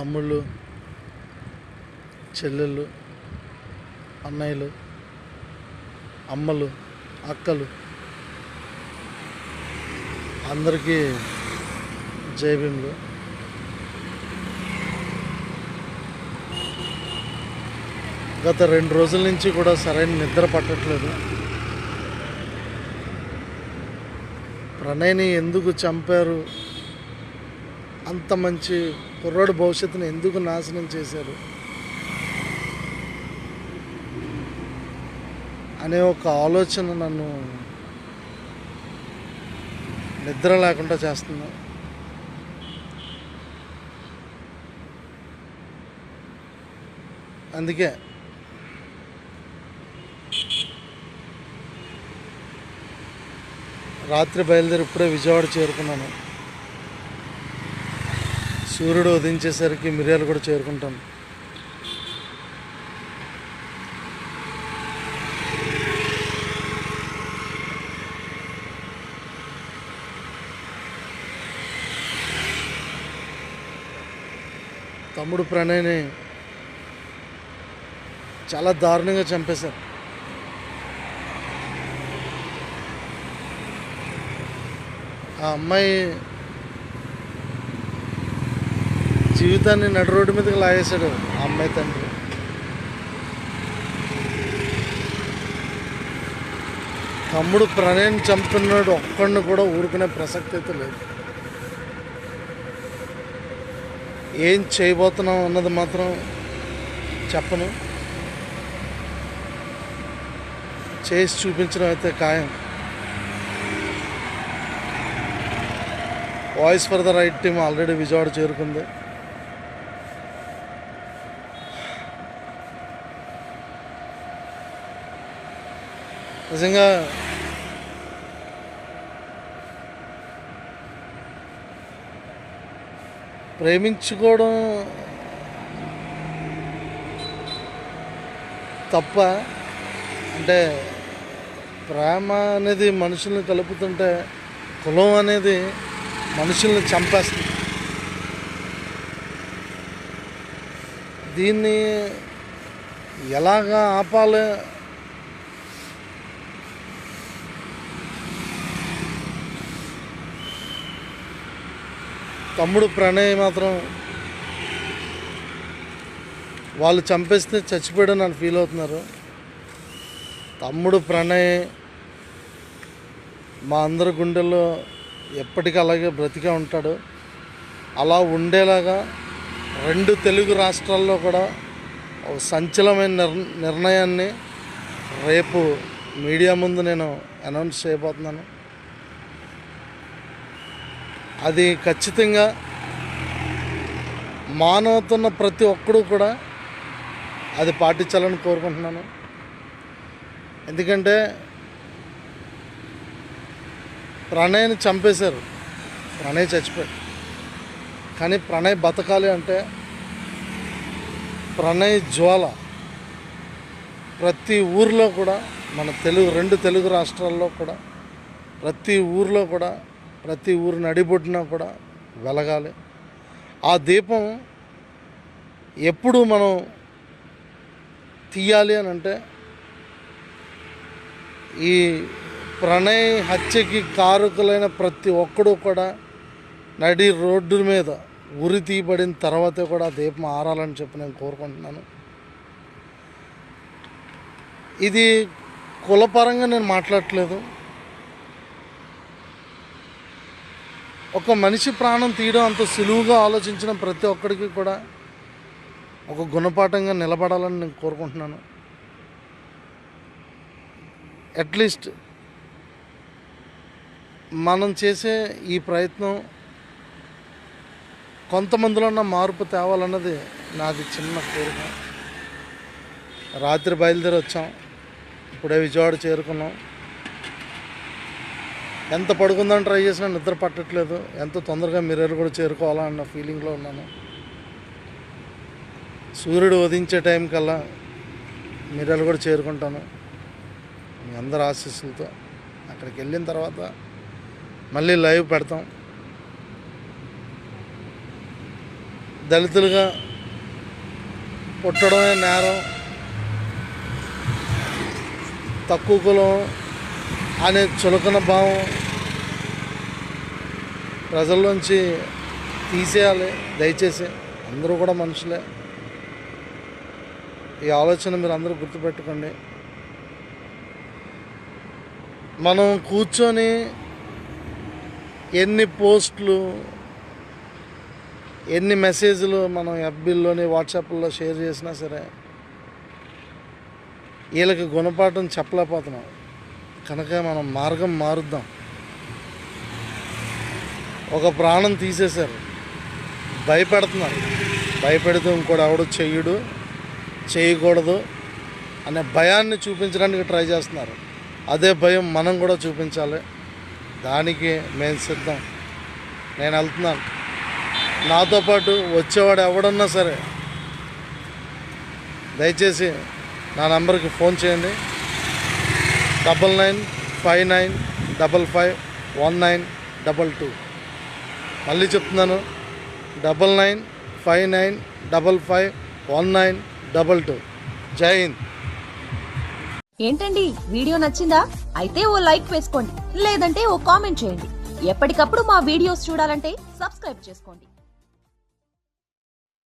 తమ్ముళ్ళు చెల్లెళ్ళు అన్నయ్యలు అమ్మలు అక్కలు. అందరికీ జైభీములు గత రెండు రోజుల నుంచి కూడా సరైన నిద్ర పట్టట్లేదు. ప్రణయ్ని ఎందుకు చంపారు? అంత మంచి కుర్రాడు భవిష్యత్తును ఎందుకు నాశనం చేశారు అనే ఒక ఆలోచన నన్ను నిద్ర లేకుండా చేస్తుంది. అందుకే రాత్రి బయలుదేరి ఇప్పుడే విజయవాడ చేరుకున్నాను. సూర్యుడు ఉదయించేసరికి మిరియాలు కూడా చేరుకుంటాం. తమ్ముడు ప్రణయ్ని చాలా దారుణంగా చంపేశారు. ఆ అమ్మాయి జీవితాన్ని నడు రోడ్డు మీదకి లాగేశాడు ఆ అమ్మాయి తండ్రి. తమ్ముడు ప్రణయం చంపుతున్నాడు ఒక్కడిని కూడా ఊరుకునే ప్రసక్తి అయితే లేదు. ఏం చేయబోతున్నాం అన్నది మాత్రం చెప్పను. చేసి చూపించడం అయితే ఖాయం. Voice for the right team already Vijayawada చేరుకుంది. నిజంగా ప్రేమించుకోవడం తప్ప అంటే ప్రేమ అనేది మనుషుల్ని కలుపుతుంటే కులం అనేది మనుషుల్ని చంపేస్తుంది. దీన్ని ఎలాగా ఆపాలి తమ్ముడు ప్రణయ్ మాత్రం వాళ్ళు చంపేస్తే చచ్చిపోయాడని అని ఫీల్ అవుతున్నారు. తమ్ముడు ప్రణయ్ మా అందరి గుండెల్లో ఎప్పటికీ అలాగే బ్రతికే ఉంటాడు. అలా ఉండేలాగా రెండు తెలుగు రాష్ట్రాల్లో కూడా ఒక సంచలమైన నిర్ నిర్ణయాన్ని రేపు మీడియా ముందు నేను అనౌన్స్ చేయబోతున్నాను. అది ఖచ్చితంగా మానవతున్న ప్రతి ఒక్కడూ కూడా అది పాటించాలని కోరుకుంటున్నాను. ఎందుకంటే ప్రణయ్ని చంపేశారు. ప్రణయ్ చచ్చిపోయాడు. కానీ ప్రణయ్ బతకాలి అంటే ప్రణయ్ జ్వాల ప్రతి ఊర్లో కూడా మన తెలుగు రెండు తెలుగు రాష్ట్రాల్లో కూడా ప్రతి ఊర్లో కూడా ప్రతి ఊరు నడిబొడ్డినా కూడా వెలగాలి. ఆ దీపం ఎప్పుడు మనం తీయాలి అని అంటే ఈ ప్రణయ్ హత్యకి కారకులైన ప్రతి ఒక్కడు కూడా నడి రోడ్డు మీద ఉరి తీయబడిన తర్వాతే కూడా ఆ దీపం ఆరాలని చెప్పి నేను కోరుకుంటున్నాను. ఇది కులపరంగా నేను మాట్లాడట్లేదు. ఒక మనిషి ప్రాణం తీయడం అంత సులువుగా ఆలోచించిన ప్రతి ఒక్కడికి కూడా ఒక గుణపాఠంగా నిలబడాలని నేను కోరుకుంటున్నాను. అట్లీస్ట్ మనం చేసే ఈ ప్రయత్నం కొంతమందిలో ఉన్న మార్పు తేవాలన్నది నాది చిన్న కోరిక. రాత్రి బయలుదేరి వచ్చాం. ఇప్పుడే విజయవాడ చేరుకున్నాం. ఎంత పడుకుందని ట్రై చేసినా నిద్ర పట్టట్లేదు. ఎంత తొందరగా మిర్రర్ కూడా చేరుకోవాలన్న ఫీలింగ్లో ఉన్నాను. సూర్యుడు ఉదించే టైం కల్లా మిర్రర్ కూడా చేరుకుంటాను. మీ అందరి ఆశీస్సులతో. అక్కడికి వెళ్ళిన తర్వాత మళ్ళీ లైవ్ పెడతాం. దళితులుగా పుట్టడమే నేరం. తక్కువ కులం అనే చులకన భావం ప్రజల్లోంచి తీసేయాలి దయచేసి. అందరూ కూడా మనుషులే. ఈ ఆలోచన మీరు అందరూ గుర్తుపెట్టుకోండి. మనం కూర్చొని ఎన్ని పోస్టులు ఎన్ని మెసేజ్లు మనం ఎఫ్బీల్లోని వాట్సాప్లో షేర్ చేసినా సరే వీళ్ళకి గుణపాఠం చెప్పలేకపోతున్నాం. కనుక మనం మార్గం మారుద్దాం. ఒక ప్రాణం తీసేశారు. భయపెడుతున్నారు. భయపెడితే ఇంకోటి ఎవడు చెయ్యడు చేయకూడదు అనే భయాన్ని చూపించడానికి ట్రై చేస్తున్నారు. అదే భయం మనం కూడా చూపించాలి. దానికి మేము సిద్ధం. నేను వెళ్తున్నాను. నాతో పాటు వచ్చేవాడు ఎవడన్నా సరే దయచేసి నా నంబర్కి ఫోన్ చేయండి. Double nine five nine double five one nine double two. మళ్ళీ చెప్తున్నాను. Double nine five nine double five one nine double two. జై హింద్. ఏంటండి? వీడియో నచ్చిందా? అయితే ఓ లైక్ వేసుకోండి. లేదంటే ఓ కామెంట్ చేయండి. ఎప్పటికప్పుడు మా వీడియోస్ చూడాలంటే సబ్స్క్రైబ్ చేసుకోండి.